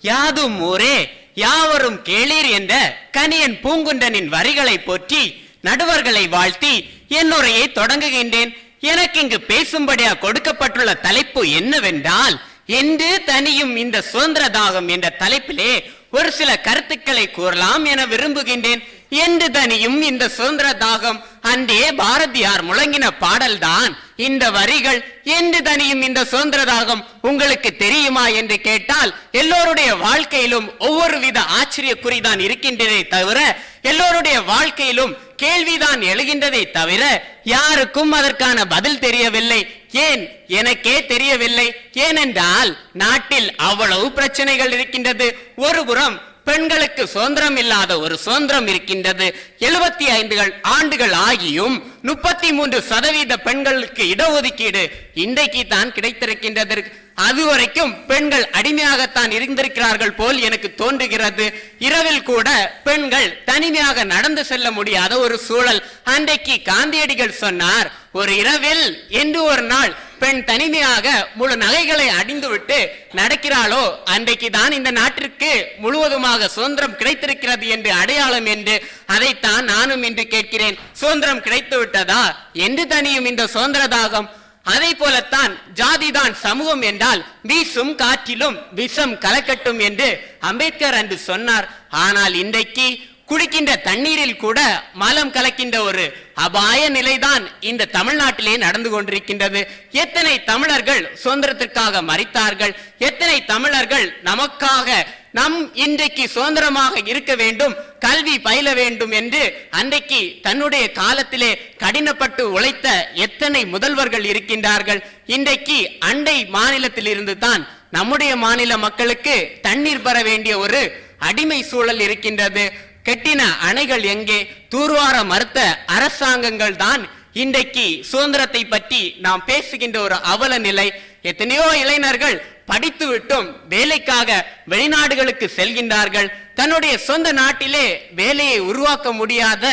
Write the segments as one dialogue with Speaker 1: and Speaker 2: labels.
Speaker 1: யாதும் ஊரே யாவரும் கேளீர் என்ற கனியன் பூங்குன்றனின் வரிகளை போற்றி நடுவர்களை வாழ்த்தி என்னுரையை தொடங்குகின்றேன். எனக்கு இங்கு பேசும்படியா கொடுக்கப்பட்டுள்ள தலைப்பு என்னவென்றால் என்று தனியும் இந்த சுதந்திர தாகம் என்ற தலைப்பிலே ஒரு சில கருத்துக்களை கூறலாம் என விரும்புகின்றேன். என்று தனியும் இந்த சுதந்திர தாகம் அன்றே பாரதியார் முழங்கின பாடல்தான். இந்த வரிகள் என்று தனியும் இந்த சுதந்திர தாகம் உங்களுக்கு தெரியுமா என்று கேட்டால் எல்லோருடைய வாழ்க்கையிலும் ஒவ்வொரு வித ஆச்சரிய குறிதான் இருக்கின்றதே தவிர எல்லோருடைய வாழ்க்கையிலும் கேள்விதான் எழுகின்றதை தவிர யாருக்கும் அதற்கான பதில் தெரியவில்லை. ஏன்? எனக்கே தெரியவில்லை. ஏனென்றால் நாட்டில் அவ்வளவு பிரச்சனைகள் இருக்கின்றது. ஒருபுறம் பெண்களுக்கு சுதந்திரம் இல்லாத ஒரு சுதந்திரம் இருக்கின்றது. எழுபத்தி ஐந்துகள் ஆண்டுகள் ஆகியும் முப்பத்தி மூன்று சதவீத பெண்களுக்கு இடஒதுக்கீடு இன்றைக்கு தான் கிடைத்திருக்கின்றது. அதுவரைக்கும் பெண்கள் அடிமையாகத்தான் இருந்திருக்கிறார்கள் போல் எனக்கு தோன்றுகிறது. இரவில் கூட பெண்கள் தனிமையாக நடந்து செல்ல முடியாத ஒரு சூழல். அன்றைக்கு காந்தியடிகள் சொன்னார் ஒரு இரவில் என்று ஒரு நாள் பெண் தனிமையாக முழு நகைகளை அடிந்துவிட்டு நடக்கிறாளோ? அன்றைக்கு தான் இந்த நாட்டிற்கு முழுவதுமாக சுதந்திரம் கிடைத்திருக்கிறது என்று அடையாளம் என்று. அதைத்தான் நானும் இன்று கேட்கிறேன். சுதந்திரம் கிடைத்து விட்டதா என்று தனியும் இந்த சுதந்திர தாகம். அதை போலத்தான் ஜாதிதான் சமூகம் என்றால் வீசும் காற்றிலும் விஷம் கலக்கட்டும் என்று அம்பேத்கர் அன்று சொன்னார். ஆனால் இன்றைக்கு குடிக்கின்ற தண்ணீரில் கூட மலம் கலக்கின்ற ஒரு அபாய நிலைதான் இந்த தமிழ்நாட்டிலே நடந்து கொண்டிருக்கின்றது. எத்தனை தமிழர்கள் சுதந்திரத்திற்காக மறித்தார்கள். எத்தனை தமிழர்கள் நமக்காக நம் இன்றைக்கு சுதந்திரமாக இருக்க வேண்டும் கல்வி பயில வேண்டும் என்று அன்றைக்கு தன்னுடைய காலத்திலே கடினப்பட்டு உழைத்த எத்தனை முதல்வர்கள் இருக்கின்றார்கள். இன்றைக்கு அண்டை மாநிலத்தில் இருந்து தான் நம்முடைய மாநில மக்களுக்கு தண்ணீர் பெற வேண்டிய ஒரு அடிமை சூழல் இருக்கின்றது. கெட்டின அணைகள் எங்கே? தூர்வார மறுத்த அரசாங்கங்கள் தான் இன்றைக்கு சுதந்திரத்தை பற்றி நாம் பேசுகின்ற ஒரு அவல நிலை. எத்தனையோ இளைஞர்கள் படித்து விட்டும் வேலைக்காக வெளிநாடுகளுக்கு செல்கின்றார்கள். தன்னுடைய சொந்த நாட்டிலே வேலையை உருவாக்க முடியாத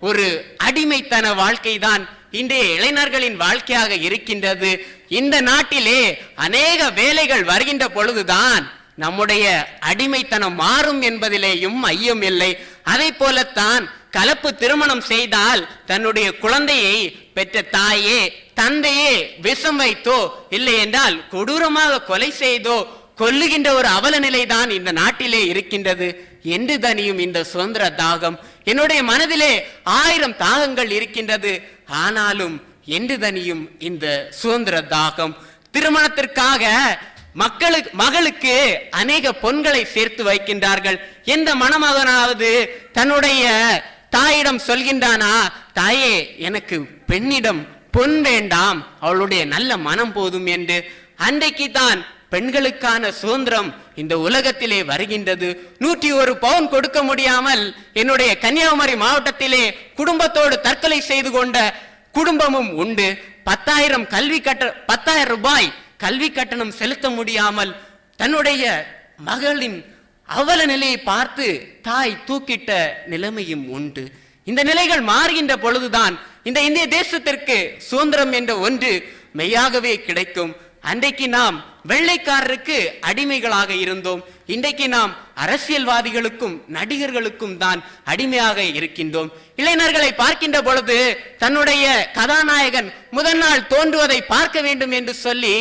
Speaker 1: ஒரு அடிமைத்தன வாழ்க்கை தான் இன்றைய இளைஞர்களின் வாழ்க்கையாக இருக்கின்றது. இந்த நாட்டிலே அநேக வேலைகள் வருகின்ற பொழுதுதான் நம்முடைய அடிமைத்தனம் மாறும் என்பதிலேயும் ஐயம் இல்லை. அதை போலத்தான் கலப்பு திருமணம் செய்தால் தன்னுடைய குழந்தையை பெற்ற தாயே தந்தையே விஷம் வைத்தோ இல்லை என்றால் கொடூரமாக கொலை செய்தோ கொல்லுகின்ற ஒரு அவல நிலைதான் இந்த நாட்டிலே இருக்கின்றது. என்று தனியும் இந்த சுதந்திர தாகம். என்னுடைய மனதிலே ஆயிரம் தாகங்கள் இருக்கின்றது. ஆனாலும் என்று தனியும் இந்த சுதந்திர தாகம். திருமணத்திற்காக மக்களுக்கு மகளுக்கு அநேக பொன்களை சேர்த்து வைக்கின்றார்கள். எந்த மணமகனாவது தன்னுடைய தாயிடம் சொல்கின்றானா தாயே எனக்கு பெண்ணிடம் பொன் வேண்டாம் அவளுடைய நல்ல மனம் போதும் என்று. அன்றைக்கு தான் பெண்களுக்கான சுதந்திரம் இந்த உலகத்திலே வருகின்றது. நூற்றி ஒரு பவுன் கொடுக்க முடியாமல் என்னுடைய கன்னியாகுமரி மாவட்டத்திலே குடும்பத்தோடு தற்கொலை செய்து கொண்ட குடும்பமும் உண்டு. பத்தாயிரம் கல்வி கட்ட பத்தாயிரம் ரூபாய் கல்வி கட்டணம் செலுத்த முடியாமல் தன்னுடைய மகளின் அவல நிலையை பார்த்து தாய் தூக்கிட்ட நிலைமையும் உண்டு. இந்த நிலைகள் மாறுகின்ற பொழுதுதான் இந்த இந்திய தேசத்திற்கு சுதந்திரம் என்ற ஒன்று மெய்யாகவே கிடைக்கும். அன்றைக்கு நாம் வெள்ளைக்காரருக்கு அடிமைகளாக இருந்தோம். இன்றைக்கு நாம் அரசியல்வாதிகளுக்கும் நடிகர்களுக்கும் தான் அடிமையாக இருக்கின்றோம். இளைஞர்களை பார்க்கின்ற பொழுது தன்னுடைய கதாநாயகன் முதல் நாள் தோன்றுவதை பார்க்க வேண்டும் என்று சொல்லி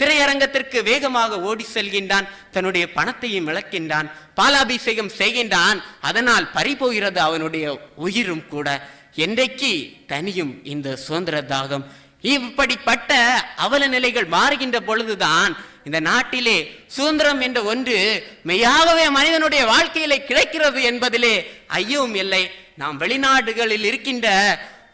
Speaker 1: திரையரங்கத்திற்கு வேகமாக ஓடி செல்கின்றான். தன்னுடைய பணத்தையும் இழக்கின்றான் பாலாபிஷேகம் செய்கின்றான் அதனால் பறிபோகிறது அவனுடைய உயிரும் கூட. என்றைக்கு? தனியும் இந்த சுதந்திர தாகம். இப்படிப்பட்ட அவல நிலைகள் மாறுகின்ற பொழுதுதான் இந்த நாட்டிலே சுதந்திரம் என்ற ஒன்று மெய்யாகவே மனிதனுடைய வாழ்க்கையிலே கிடைக்கிறது என்பதிலே ஐயவும் இல்லை. நாம் வெளிநாடுகளில் இருக்கின்ற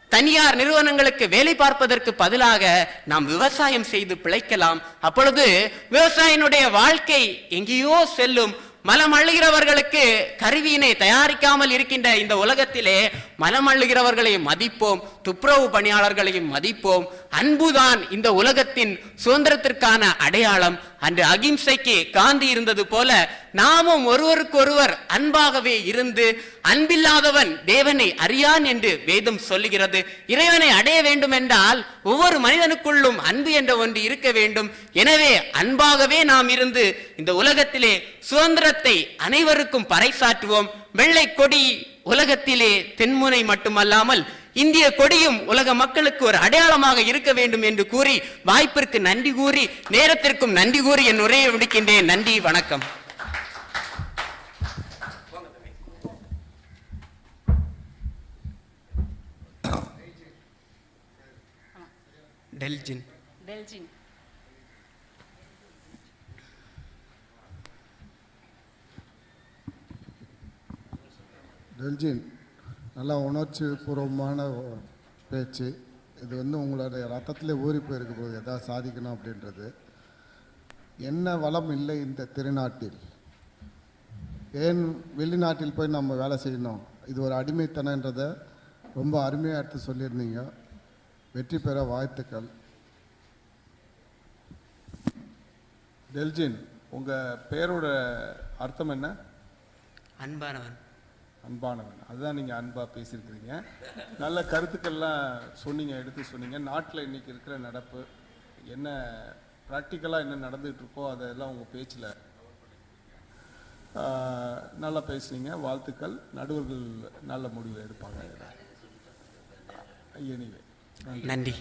Speaker 1: தனியார் நிறுவனங்களுக்கு வேலை பார்ப்பதற்கு பதிலாக நாம் விவசாயம் செய்து பிழைக்கலாம். அப்பொழுது விவசாயினுடைய வாழ்க்கை எங்கேயோ செல்லும். மலம் அள்ளுகிறவர்களுக்கு கருவியினை தயாரிக்காமல் இருக்கின்ற இந்த உலகத்திலே மலம் அள்ளுகிறவர்களை மதிப்போம் துப்புரவு பணியாளர்களையும் மதிப்போம். அன்புதான் இந்த உலகத்தின் சுதந்திரத்திற்கான அடையாளம். அன்று அகிம்சைக்கு காந்தி இருந்தது போல நாமும் ஒருவருக்கொருவர் அன்பாகவே இருந்து அன்பில்லாதவன் தேவனை அறியான் என்று வேதம் சொல்லுகிறது. இறைவனை அடைய வேண்டும் என்றால் ஒவ்வொரு மனிதனுக்குள்ளும் அன்பு என்ற ஒன்று இருக்க வேண்டும். எனவே அன்பாகவே நாம் இருந்து இந்த உலகத்திலே சுதந்திர சுதந்திரத்தை அனைவருக்கும் பறைசாற்றுவோம். வெள்ளை கொடி உலகத்திலே தென்முனை மட்டுமல்லாமல் இந்திய கொடியும் உலக மக்களுக்கு ஒரு அடையாளமாக இருக்க வேண்டும் என்று கூறி வாய்ப்பிற்கு நன்றி கூறி நேரத்திற்கும் நன்றி கூறி என் உரையை முடிக்கின்றேன். நன்றி வணக்கம். டெல்ஜின்.
Speaker 2: பெல்ஜின்
Speaker 3: டெல்ஜின் நல்லா உணர்ச்சி பூர்வமான பேச்சு. இது வந்து உங்களுடைய ரத்தத்திலே ஊறி போயிருக்க போது எதாவது சாதிக்கணும் அப்படின்றது. என்ன வளம் இல்லை இந்த திருநாட்டில்? ஏன் வெளிநாட்டில் போய் நம்ம வேலை செய்யணும்? இது ஒரு அடிமைத்தனன்றதை ரொம்ப அருமையாக எடுத்து சொல்லியிருந்தீங்க. வெற்றி பெற வாழ்த்துக்கள்.
Speaker 4: டெல்ஜின் உங்கள் பேரோட அர்த்தம் என்ன?
Speaker 1: அன்பானவன்.
Speaker 4: அன்பானவன். அதுதான் நீங்கள் அன்பாக பேசியிருக்கிறீங்க. நல்ல கருத்துக்கள்லாம் சொன்னீங்க எடுத்து சொன்னீங்க. நாட்டில் இன்னைக்கு இருக்கிற நடப்பு என்ன ப்ராக்டிக்கலாக என்ன நடந்துகிட்டு இருக்கோ அதெல்லாம் உங்கள் பேச்சில் நல்லா பேசுனீங்க. வாழ்த்துக்கள். நடுவர்கள் நல்ல முடிவு எடுப்பாங்க. எனிவே
Speaker 1: நன்றி.